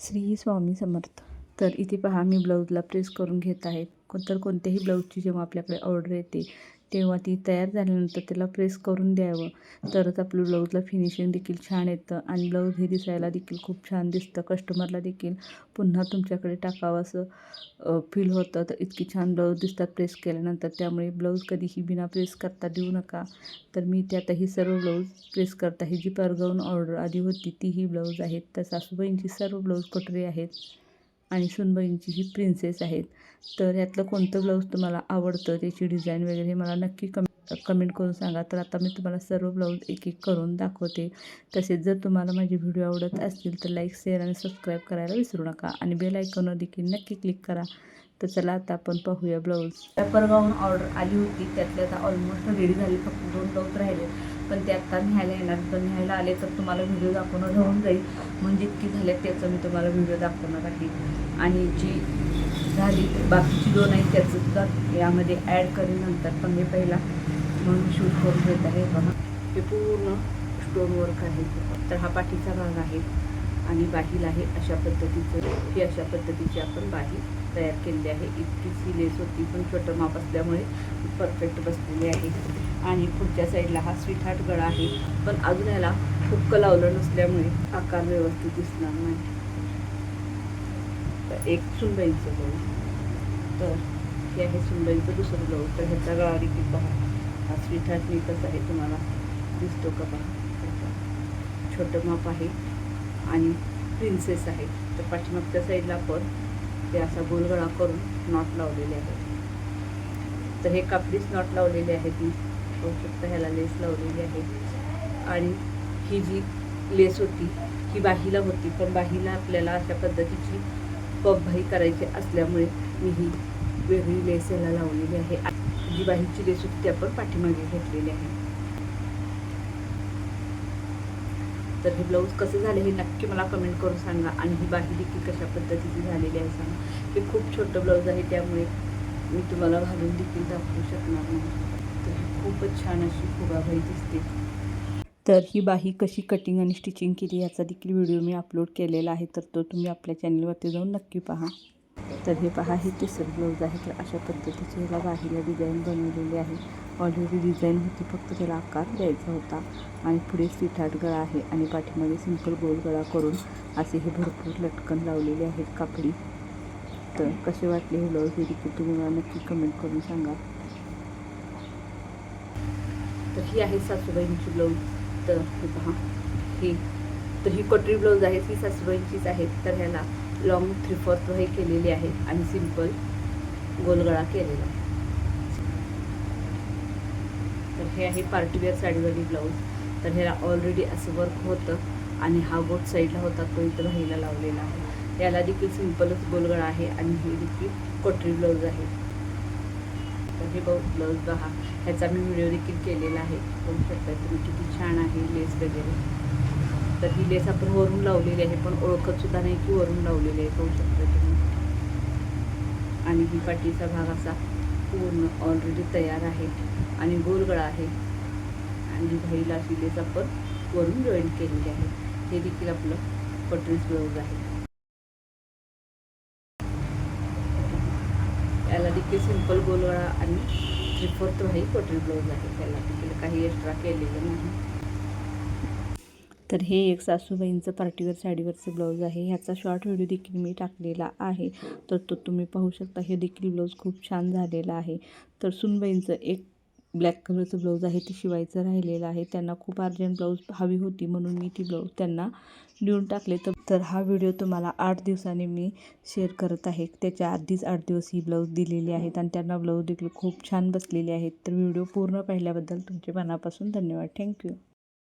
श्री स्वामी समर्थ. तर इथे पहा मी ब्लाऊजला प्रेस करून घेत आहे. तर कोणत्याही ब्लाऊजची जेव्हा आपल्याकडे ऑर्डर येते तेव्हा ती तयार झाल्यानंतर त्याला प्रेस करून द्यावं. तरच आपलं ब्लाऊजला फिनिशिंग देखील छान येतं आणि ब्लाऊज हे दिसायला देखील खूप छान दिसतं. कस्टमरला देखील पुन्हा तुमच्याकडे टाकावं असं फील होतं. तर इतकी छान ब्लाऊज दिसतात प्रेस केल्यानंतर. त्यामुळे ब्लाऊज कधीही बिना प्रेस करता देऊ नका. तर मी त्यातही ही सर्व ब्लाऊज प्रेस करता आहे. जी परगावून ऑर्डर आली होती ती ही ब्लाऊज आहेत. तर सासूबाईंची सर्व ब्लाऊज कटोरी आहेत. आणि सुनबाईंची ही प्रिन्सेस आहेत. तर यातलं कोणतं ब्लाऊज तुम्हाला आवडतं? त्याची डिझाईन वगैरे मला नक्की कम कमेंट करून सांगा. तर आता मी तुम्हाला सर्व ब्लाऊज एक एक करून दाखवते. तसेच जर तुम्हाला माझे व्हिडिओ आवडत असतील तर लाईक शेअर आणि सबस्क्राईब करायला विसरू नका. आणि बेल आयकॉनवर देखील नक्की क्लिक करा. तर चला आता आपण पाहूया ब्लाऊज पेपरगावून ऑर्डर आली होती. त्यातली आता ऑलमोस्ट रेडी झाली. फक्त दोन ब्लाऊज राहिले. पण ते आत्ता न्यायला येणार तर न्यायला आले तर तुम्हाला व्हिडिओ दाखवणं राहून जाईल. म्हणजे इतकी झाले त्याचं मी तुम्हाला व्हिडिओ दाखवणार आहे. आणि जी झाली बाकीची दोन आहेत त्याचंसुद्धा यामध्ये ॲड करेनंतर पण मी पहिला म्हणून शूट करून घेत आहे. बघा. हे पूर्ण स्टोन वर्क आहे. तर हा पाठीचा भाग आहे आणि बाहील आहे अशा पद्धतीचं. ही अशा पद्धतीची आपण बाही तयार केलेली आहे. इतकीच ही लेस होती पण छोटं माप असल्यामुळे परफेक्ट बसलेली आहे. आणि पुढच्या साईडला हा स्वीट हार्ट गळा आहे. पण अजून याला हुक्क लावलं नसल्यामुळे आकार व्यवस्थित दिसणार नाही. तर एक सुनबाईचं ब्लाऊज तर हे आहे सुनबाईचं दुसरं ब्लाऊज तर ह्याचा गळा देखील पहा. हा स्वीट हार्ट नेकच आहे. तुम्हाला दिसतो का पहा? छोटं माप आहे आणि प्रिन्सेस आहे. तर पाठीमागच्या साईडला पण ते असा गोलगळा करून नॉट लावलेले आहेत तर हे कापडीच नॉट लावलेले आहेत मी बघू शकता ह्याला लेस लावलेली आहे. आणि ही जी लेस होती ही बाहीला होती. पण बाहीला आपल्याला अशा पद्धतीची पगभाई करायची असल्यामुळे मी ही वेगळी लेस याला लावलेली आहे. जी बाहीची लेस होती ती आपण पाठीमागे घेतलेली आहे. तर हे ब्लाऊज कसे झाले हे नक्की मला कमेंट करून सांगा. आणि ही बाही देखील कशा पद्धतीची झालेली आहे सांगा. हे खूप छोटं ब्लाऊज आहे त्यामुळे मी तुम्हाला घालून देखील दाखवू शकणार नाही. खूपच छान अशी फुगाबाई दिसते. तर ही बाही कशी कटिंग आणि स्टिचिंग केली याचा देखील व्हिडिओ मी अपलोड केलेला आहे तर तो तुम्ही आपल्या चॅनलवरती जाऊन नक्की पहा. तर हे पहा हे केसर ब्लाऊज आहे तर अशा पद्धतीची ह्याला बाहीला डिझाईन बनवलेली आहे. ऑलरेडी डिझाईन होती फक्त त्याला आकार द्यायचा होता. आणि पुढे स्वीटहार्ट गळा आहे आणि पाठीमध्ये सिंपल गोल गळा करून असे हे भरपूर लटकन लावलेले आहेत कापडी. तर कसे वाटले हे ब्लाऊज हे देखील तुम्ही मला नक्की कमेंट करून सांगा. तर ही आहे सासूबाईंची ब्लाऊज तर हे पहा. ही तर ही कटरी ब्लाऊज आहे. ही सासूबाईंचीच आहे. तर ह्याला लॉंग थ्री फोर्थ हे केलेली आहे आणि सिंपल गोलगळा केलेला आहे. तर हे आहे पार्टीवेअर साडीवाली ब्लाऊज तर ह्याला ऑलरेडी असं वर्क होतं आणि हा बोट साईडला होता. तो इथं राहायला लावलेला आहे. याला देखील सिंपलच गोलगळा आहे आणि हे देखील कटरी ब्लाऊज आहे. तर हे बघ ब्लाऊज पहा ह्याचा मी व्हिडिओ देखील केलेला आहे. बघू शकता तुम्ही किती छान आहे लेस वगैरे. तर ही लेस आपण वरून लावलेली आहे पण ओळखत सुद्धा नाही की वरून लावलेली आहे. बघू शकता तुम्ही. आणि ही पाठीचा भाग असा पूर्ण ऑलरेडी तयार आहे आणि गोलगळा आहे. आणि भाईला अशी लेस आपण वरून जॉईन केलेली आहे. हे देखील आपलं पटरीस ब्लाऊज आहे. याला देखील सिंपल गोलगळा आणि थ्री फोर्थ भाई कॉटन ब्लाऊज आहे. त्याला देखील काही एक्स्ट्रा केलेलं नाही. तर हे एक सासूबाईंचं पार्टीवर साडीवरचं ब्लाऊज आहे. ह्याचा शॉर्ट व्हिडिओ देखील मी टाकलेला आहे. तर तो तुम्ही पाहू शकता. हे देखील ब्लाऊज खूप छान झालेला आहे. तर सुनबाईंचं एक ब्लॅक कलरचं ब्लाऊज आहे. ते शिवायचं राहिलेलं आहे. त्यांना खूप अर्जंट ब्लाऊज हवी होती म्हणून मी ती ब्लाऊज त्यांना लिहून टाकले तर तर हा व्हिडिओ तुम्हाला आठ दिवसांनी मी शेअर करत आहे. त्याच्या आधीच आठ दिवस ही ब्लाऊज दिलेली आहेत आणि त्यांना ब्लाऊज देखील खूप छान बसलेले आहेत. तर व्हिडिओ पूर्ण पाहिल्याबद्दल तुमचे मनापासून धन्यवाद. थँक्यू